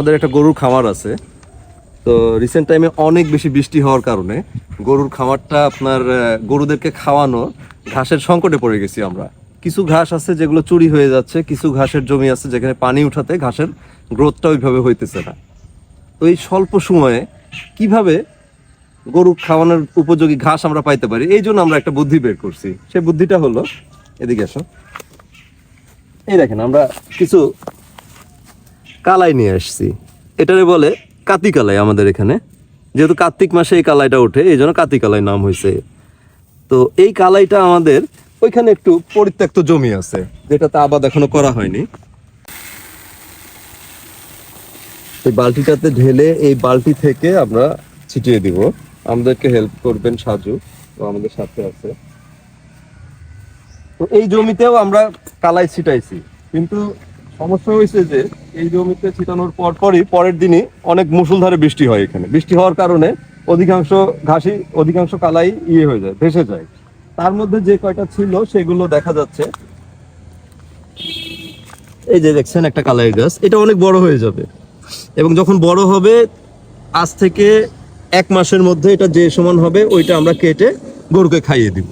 আমাদের একটা গরুর খামার আছে। তো রিসেন্ট টাইমে অনেক বেশি বৃষ্টি হওয়ার কারণে গরুর খামারটা আপনার গরুদেরকে খাওয়ানো ঘাসের সংকটে পড়ে গেছি আমরা। কিছু ঘাস আছে যেগুলো চুরি হয়ে যাচ্ছে, কিছু ঘাসের জমি আছে যেখানে পানি উঠাতে ঘাসের গ্রোথটা ওইভাবে হইতেছে না। তো এই স্বল্প সময়ে কীভাবে গরু খাওয়ানোর উপযোগী ঘাস আমরা পাইতে পারি, এই জন্য আমরা একটা বুদ্ধি বের করছি। সে বুদ্ধিটা হলো, এদিকে আসো। এই দেখেন, আমরা কিছু কালাই নিয়ে আসছি। এটারে বলে কাতি কালাই আমাদের এখানে। যেহেতু কার্তিক মাসে এই কালাইটা ওঠে, এই জন্য কাতি কালাই নাম হয়েছে। তো এই কালাইটা আমাদের ওইখানে একটু পরিত্যক্ত জমি আছে, যেটাতে আবাদ এখনও করা হয়নি। এই বালতিটাতে ঢেলে এই বালতি থেকে আমরা ছিটিয়ে দিব। আমাদেরকে হেল্প করবেন সাজু তো আমাদের সাথে আছে। তো এই জমিতেও আমরা কালাই ছিটাইছি, কিন্তু সমস্যা হয়েছে যে এই জমিতে ছিটানোর পর পরই পরের দিনই অনেক মুষলধারে বৃষ্টি হয় এখানে। বৃষ্টি হওয়ার কারণে অধিকাংশ ঘাসি অধিকাংশ কালাই ইয়ে হয়ে যায়, ভেসে যায়। তার মধ্যে যে কয়টা ছিল সেগুলো দেখা যাচ্ছে। এই যে দেখছেন একটা কালাই গাছ, এটা অনেক বড় হয়ে যাবে। এবং যখন বড় হবে, আজ থেকে এক মাসের মধ্যে এটা যে সমান হবে, ওইটা আমরা কেটে গরুকে খাইয়ে দিব।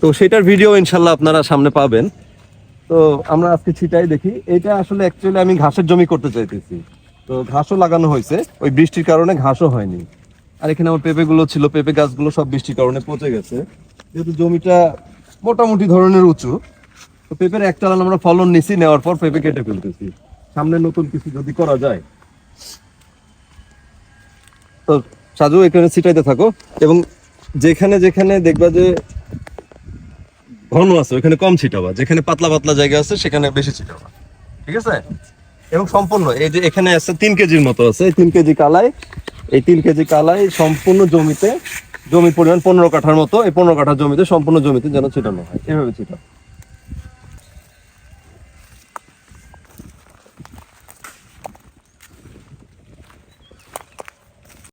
তো সেটার ভিডিও ইনশাল্লাহ আপনারা সামনে পাবেন। তো আমরা আজকে ছিটাই দেখি। এটা আসলে অ্যাকচুয়ালি আমি ঘাসের জমি করতে চাইতেছি। তো ঘাসও লাগানো হয়েছে। ওই বৃষ্টির কারণে ঘাসও হয়নি। আর এখানে আমার পেঁপে গুলো ছিল। পেঁপে গাছগুলো সব বৃষ্টির কারণে পচে গেছে। যেহেতু জমিটা মোটামুটি ধরনের উঁচু, তো পেঁপের এক চালান আমরা ফলন নিছি, নেওয়ার পর পেঁপে কেটে ফেলতেছি। সামনে নতুন কিছু যদি করা যায়। তো সাজু, এখানে ছিটাইতে থাকো। এবং যেখানে যেখানে দেখবা যে ঘন আছে ওখানে কম ছিটাবা। যেখানে পাতলা পাতলা জায়গা আছে, সেখানে বেশি ছিটাবা। ঠিক আছে? এবং সম্পূর্ণ, এই যে এখানে আছে তিন কেজির মতো আছে, এই তিন কেজি কালাই, এই তিন কেজি কালাই সম্পূর্ণ জমিতে জমির পরিমাণ পনেরো কাঠার মতো, এই পনেরো কাঠার জমিতে সম্পূর্ণ জমিতে যেন ছিটানো হয়। এভাবে ছিটাও।